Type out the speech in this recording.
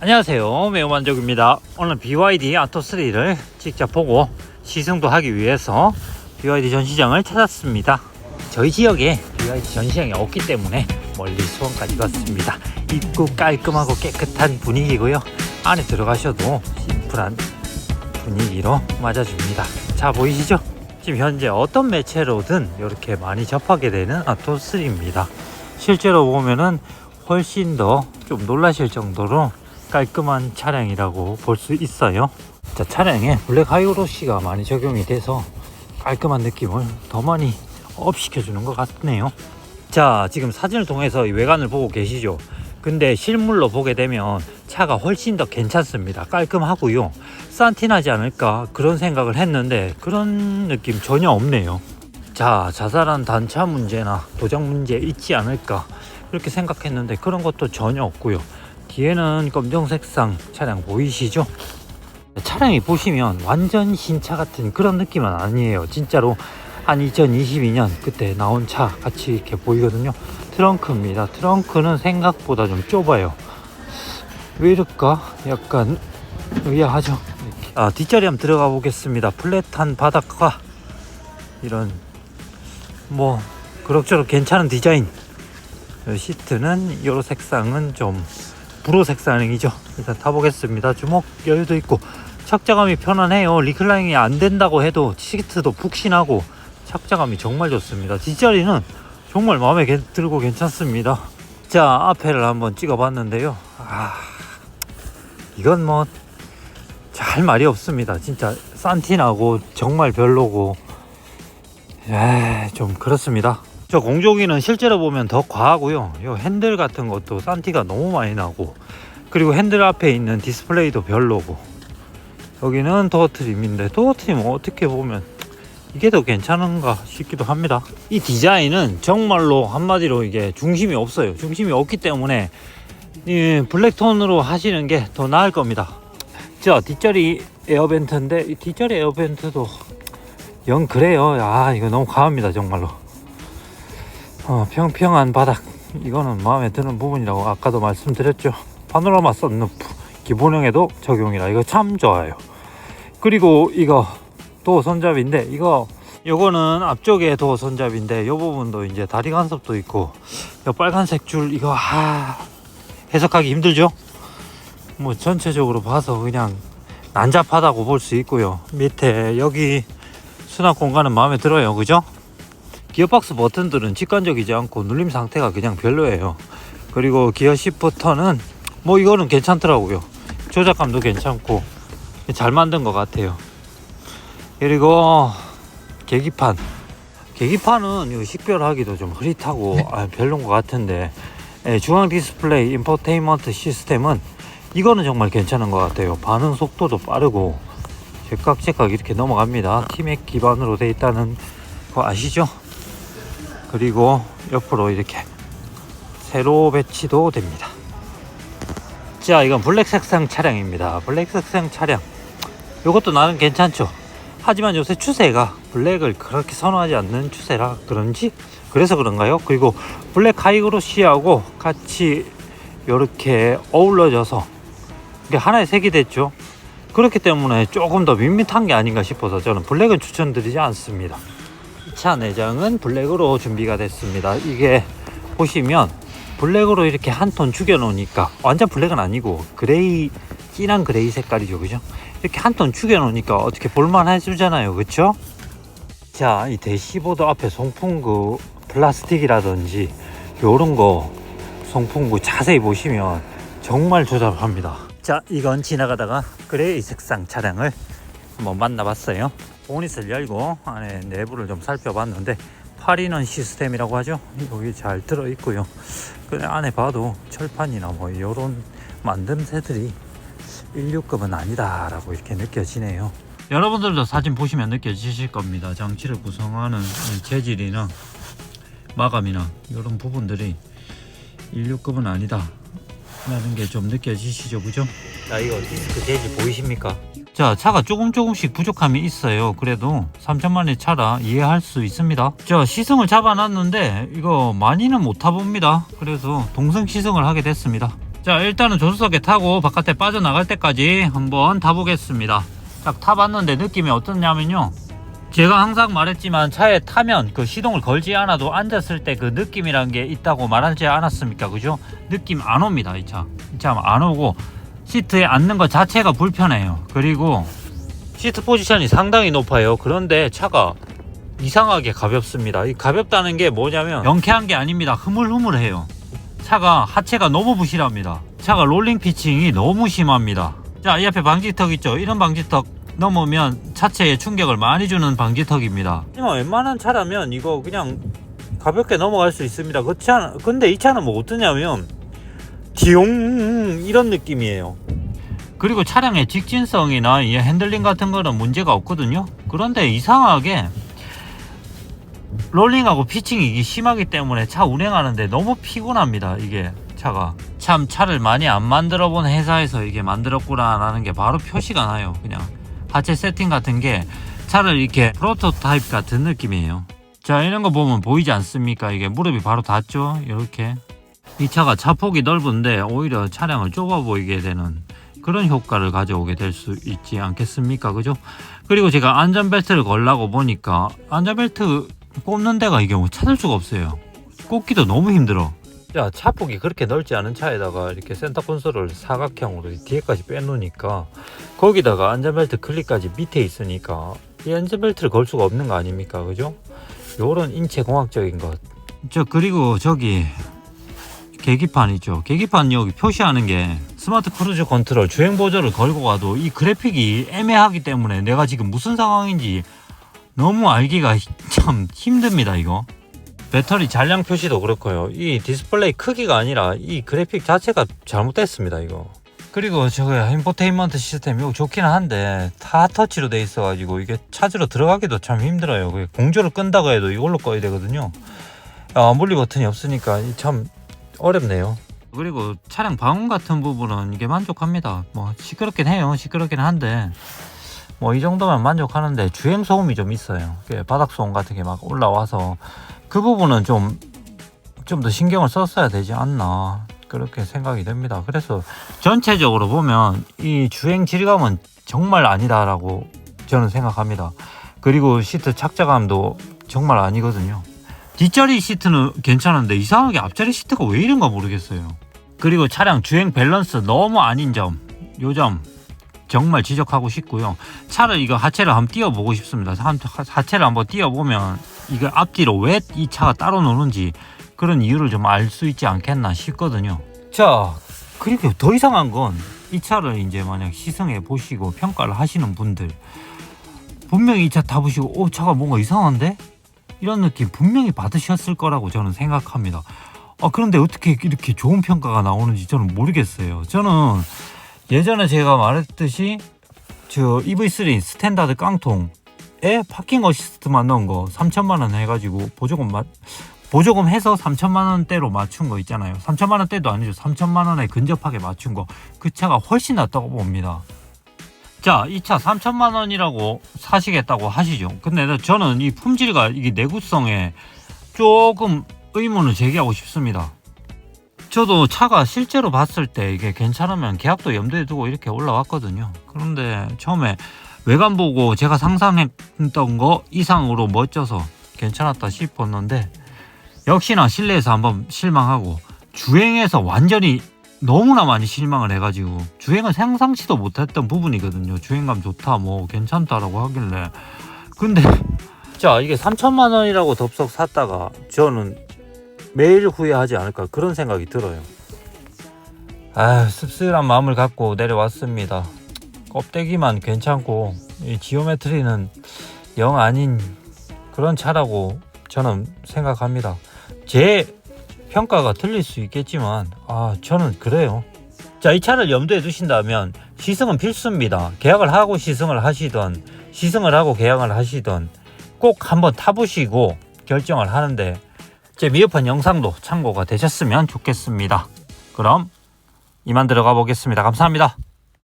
안녕하세요. 매우만족입니다. 오늘 BYD 아토3를 직접 보고 시승도 하기 위해서 BYD 전시장을 찾았습니다. 저희 지역에 BYD 전시장이 없기 때문에 멀리 수원까지 왔습니다. 입구 깔끔하고 깨끗한 분위기고요. 안에 들어가셔도 심플한 분위기로 맞아줍니다. 자 보이시죠? 지금 현재 어떤 매체로든 이렇게 많이 접하게 되는 아토3입니다. 실제로 보면은 훨씬 더 좀 놀라실 정도로 깔끔한 차량이라고 볼 수 있어요. 자, 차량에 블랙 하이로시가 많이 적용이 돼서 깔끔한 느낌을 더 많이 업 시켜주는 것 같네요. 자, 지금 사진을 통해서 이 외관을 보고 계시죠? 근데 실물로 보게 되면 차가 훨씬 더 괜찮습니다. 깔끔하고요. 싼티나지 않을까 그런 생각을 했는데 그런 느낌 전혀 없네요. 자, 자잘한 단차 문제나 도장 문제 있지 않을까 그렇게 생각했는데 그런 것도 전혀 없고요. 뒤에는 검정색상 차량 보이시죠? 차량이 보시면 완전 신차 같은 그런 느낌은 아니에요. 진짜로 한 2022년 그때 나온 차 같이 이렇게 보이거든요. 트렁크입니다. 트렁크는 생각보다 좀 좁아요. 왜 이럴까? 약간 의아하죠. 아, 뒷자리 한번 들어가 보겠습니다. 플랫한 바닥과 이런 뭐 그럭저럭 괜찮은 디자인. 어, 시트는 요런 색상은 좀 브로 색상이죠. 일단 타보겠습니다. 주먹 여유도 있고 착자감이 편안해요. 리클라이닝이 안 된다고 해도 시트도 푹신하고 착자감이 정말 좋습니다. 뒷자리는 정말 마음에 게- 들고 괜찮습니다. 자 앞에를 한번 찍어봤는데요. 아 이건 뭐할 말이 없습니다. 진짜 산티나고 정말 별로고 에좀 그렇습니다. 저 공조기는 실제로 보면 더 과하고요. 요 핸들 같은 것도 산티가 너무 많이 나고 그리고 핸들 앞에 있는 디스플레이도 별로고 여기는 도어 트림인데 도어 트림 어떻게 보면 이게 더 괜찮은가 싶기도 합니다. 이 디자인은 정말로 한마디로 이게 중심이 없어요. 중심이 없기 때문에 이 블랙톤으로 하시는 게 더 나을 겁니다. 자 뒷자리 에어벤트인데 이 뒷자리 에어벤트도 영 그래요. 아 이거 너무 과합니다 정말로. 어, 평평한 바닥. 이거는 마음에 드는 부분이라고 아까도 말씀드렸죠. 파노라마 썬루프 기본형에도 적용이라 이거 참 좋아요. 그리고 이거 도어 손잡이인데 이거 요거는 앞쪽에 도어 손잡이인데 요 부분도 이제 다리 간섭도 있고 요 빨간색 줄 이거 아 해석하기 힘들죠? 뭐 전체적으로 봐서 그냥 난잡하다고 볼 수 있고요. 밑에 여기 수납 공간은 마음에 들어요. 그죠 기어박스 버튼들은 직관적이지 않고 눌림 상태가 그냥 별로예요. 그리고 기어 시프터는 뭐 이거는 괜찮더라고요. 조작감도 괜찮고 잘 만든 것 같아요. 그리고 계기판. 계기판은 식별하기도 좀 흐릿하고 아, 별론 것 같은데 예, 중앙 디스플레이 인포테인먼트 시스템은 이거는 정말 괜찮은 것 같아요. 반응 속도도 빠르고 제깍제깍 이렇게 넘어갑니다. 티맥 기반으로 돼 있다는 거 아시죠? 그리고 옆으로 이렇게 세로 배치도 됩니다. 자, 이건 블랙 색상 차량입니다. 블랙 색상 차량. 이것도 나는 괜찮죠. 하지만 요새 추세가 블랙을 그렇게 선호하지 않는 추세라 그런지 그래서 그런가요? 그리고 블랙 하이그로시하고 같이 이렇게 어울러져서 이게 하나의 색이 됐죠. 그렇기 때문에 조금 더 밋밋한 게 아닌가 싶어서 저는 블랙은 추천드리지 않습니다. 이차 내장은 블랙으로 준비가 됐습니다. 이게 보시면 블랙으로 이렇게 한 톤 죽여 놓으니까 완전 블랙은 아니고 그레이 진한 그레이 색깔이죠, 그죠? 이렇게 한 톤 죽여 놓으니까 어떻게 볼만해지잖아요, 그렇죠? 자, 이 대시보드 앞에 송풍구 플라스틱이라든지 요런 거 송풍구 자세히 보시면 정말 조잡합니다. 자, 이건 지나가다가 그레이 색상 차량을 한번 만나봤어요. 보닛을 열고 안에 내부를 좀 살펴봤는데 8인원 시스템이라고 하죠. 여기 잘 들어 있고요. 그 안에 봐도 철판이나 뭐 이런 만듦새들이 16급은 아니다 라고 이렇게 느껴지네요. 여러분들도 사진 보시면 느껴지실 겁니다. 장치를 구성하는 이 재질이나 마감이나 이런 부분들이 16급은 아니다. 라는 게 좀 느껴지시죠, 그죠? 자, 이거 디스크 재질 보이십니까? 자, 차가 조금 조금씩 부족함이 있어요. 그래도 3천만의 차라 이해할 수 있습니다. 자, 시승을 잡아놨는데 이거 많이는 못 타봅니다. 그래서 동승 시승을 하게 됐습니다. 자 일단은 조수석에 타고 바깥에 빠져나갈 때까지 한번 타보겠습니다 딱 타봤는데 느낌이 어떻냐면요 제가 항상 말했지만 차에 타면 그 시동을 걸지 않아도 앉았을 때 그 느낌이란 게 있다고 말하지 않았습니까? 그죠? 느낌 안 옵니다 이 차 이 차 안 오고 시트에 앉는 것 자체가 불편해요. 그리고 시트 포지션이 상당히 높아요. 그런데 차가 이상하게 가볍습니다. 이 가볍다는 게 뭐냐면 명쾌한 게 아닙니다. 흐물흐물해요. 차가 하체가 너무 부실합니다. 차가 롤링 피칭이 너무 심합니다. 자, 이 앞에 방지턱 있죠? 이런 방지턱 넘으면 차체에 충격을 많이 주는 방지턱입니다. 하지만 웬만한 차라면 이거 그냥 가볍게 넘어갈 수 있습니다. 그 차, 근데 이 차는 뭐 어떠냐면 디용 이런 느낌이에요. 그리고 차량의 직진성이나 이 핸들링 같은 거는 문제가 없거든요. 그런데 이상하게 롤링하고 피칭이 심하기 때문에 차 운행하는데 너무 피곤합니다 이게 차가 참 차를 많이 안 만들어 본 회사에서 이게 만들었구나 라는 게 바로 표시가 나요 그냥 하체 세팅 같은 게 차를 이렇게 프로토타입 같은 느낌이에요. 자 이런 거 보면 보이지 않습니까? 이게 무릎이 바로 닿죠? 이렇게. 이 차가 차폭이 넓은데 오히려 차량을 좁아 보이게 되는 그런 효과를 가져오게 될 수 있지 않겠습니까? 그죠? 그리고 제가 안전벨트를 걸라고 보니까 안전벨트 꼽는 데가 이게 뭐 찾을 수가 없어요. 꼽기도 너무 힘들어. 자, 차폭이 그렇게 넓지 않은 차에다가 이렇게 센터 콘솔을 사각형으로 뒤에까지 빼놓으니까 거기다가 안전벨트 클립까지 밑에 있으니까 이 안전벨트를 걸 수가 없는 거 아닙니까? 그죠? 요런 인체공학적인 것. 저 그리고 저기 계기판 있죠. 계기판 여기 표시하는 게 스마트 크루즈 컨트롤 주행 보조를 걸고 가도 이 그래픽이 애매하기 때문에 내가 지금 무슨 상황인지 너무 알기가 참 힘듭니다 이거 배터리 잔량 표시도 그렇고요. 이 디스플레이 크기가 아니라 이 그래픽 자체가 잘못됐습니다 이거. 그리고 저거 인포테인먼트 시스템 이거 좋기는 한데 다 터치로 돼 있어 가지고 이게 찾으러 들어가기도 참 힘들어요. 공조를 끈다고 해도 이걸로 꺼야 되거든요. 아, 물리 버튼이 없으니까 참 어렵네요. 그리고 차량 방음 같은 부분은 이게 만족합니다. 뭐 시끄럽긴 해요. 시끄럽긴 한데 뭐이 정도면 만족하는데 주행 소음이 좀 있어요. 그 바닥 소음 같은 게 막 올라와서 그 부분은 좀 좀 더 신경을 썼어야 되지 않나 그렇게 생각이 됩니다. 그래서 전체적으로 보면 이 주행 질감은 정말 아니다라고 저는 생각합니다. 그리고 시트 착자감도 정말 아니거든요. 뒷자리 시트는 괜찮은데 이상하게 앞자리 시트가 왜 이런가 모르겠어요. 그리고 차량 주행 밸런스 너무 아닌 점, 요 점 정말 지적하고 싶고요. 차를 이거 하체를 한번 띄워보고 싶습니다. 하체를 한번 띄워보면 이거 앞뒤로 왜 이 차가 따로 노는지 그런 이유를 좀 알 수 있지 않겠나 싶거든요. 자, 그리고 더 이상한 건 이 차를 이제 만약 시승해 보시고 평가를 하시는 분들 분명히 이 차 타보시고 오 차가 뭔가 이상한데 이런 느낌 분명히 받으셨을 거라고 저는 생각합니다. 아 그런데 어떻게 이렇게 좋은 평가가 나오는지 저는 모르겠어요. 저는 예전에 제가 말했듯이 저 EV3 스탠다드 깡통 에 파킹 어시스트만 넣은 거 3천만 원 해가지고 보조금 맞 보조금 해서 3천만 원대로 맞춘 거 있잖아요. 3천만 원대도 아니죠. 3천만 원에 근접하게 맞춘 거. 그 차가 훨씬 낫다고 봅니다. 자, 이 차 3천만 원이라고 사시겠다고 하시죠. 근데 저는 이 품질과 이게 내구성에 조금 의문을 제기하고 싶습니다. 저도 차가 실제로 봤을 때 이게 괜찮으면 계약도 염두에 두고 이렇게 올라왔거든요. 그런데 처음에 외관 보고 제가 상상했던 거 이상으로 멋져서 괜찮았다 싶었는데 역시나 실내에서 한번 실망하고 주행에서 완전히 너무나 많이 실망을 해가지고 주행은 상상치도 못했던 부분이거든요. 주행감 좋다, 뭐 괜찮다라고 하길래 근데 자 이게 3천만 원이라고 덥석 샀다가 저는 매일 후회하지 않을까 그런 생각이 들어요. 아 씁쓸한 마음을 갖고 내려왔습니다. 껍데기만 괜찮고 이 지오메트리는 영 아닌 그런 차라고 저는 생각합니다. 제 평가가 틀릴 수 있겠지만 아 저는 그래요. 자 이 차를 염두에 두신다면 시승은 필수입니다. 계약을 하고 시승을 하시던 시승을 하고 계약을 하시던 꼭 한번 타보시고 결정을 하는데 제 미흡한 영상도 참고가 되셨으면 좋겠습니다. 그럼 이만 들어가 보겠습니다. 감사합니다.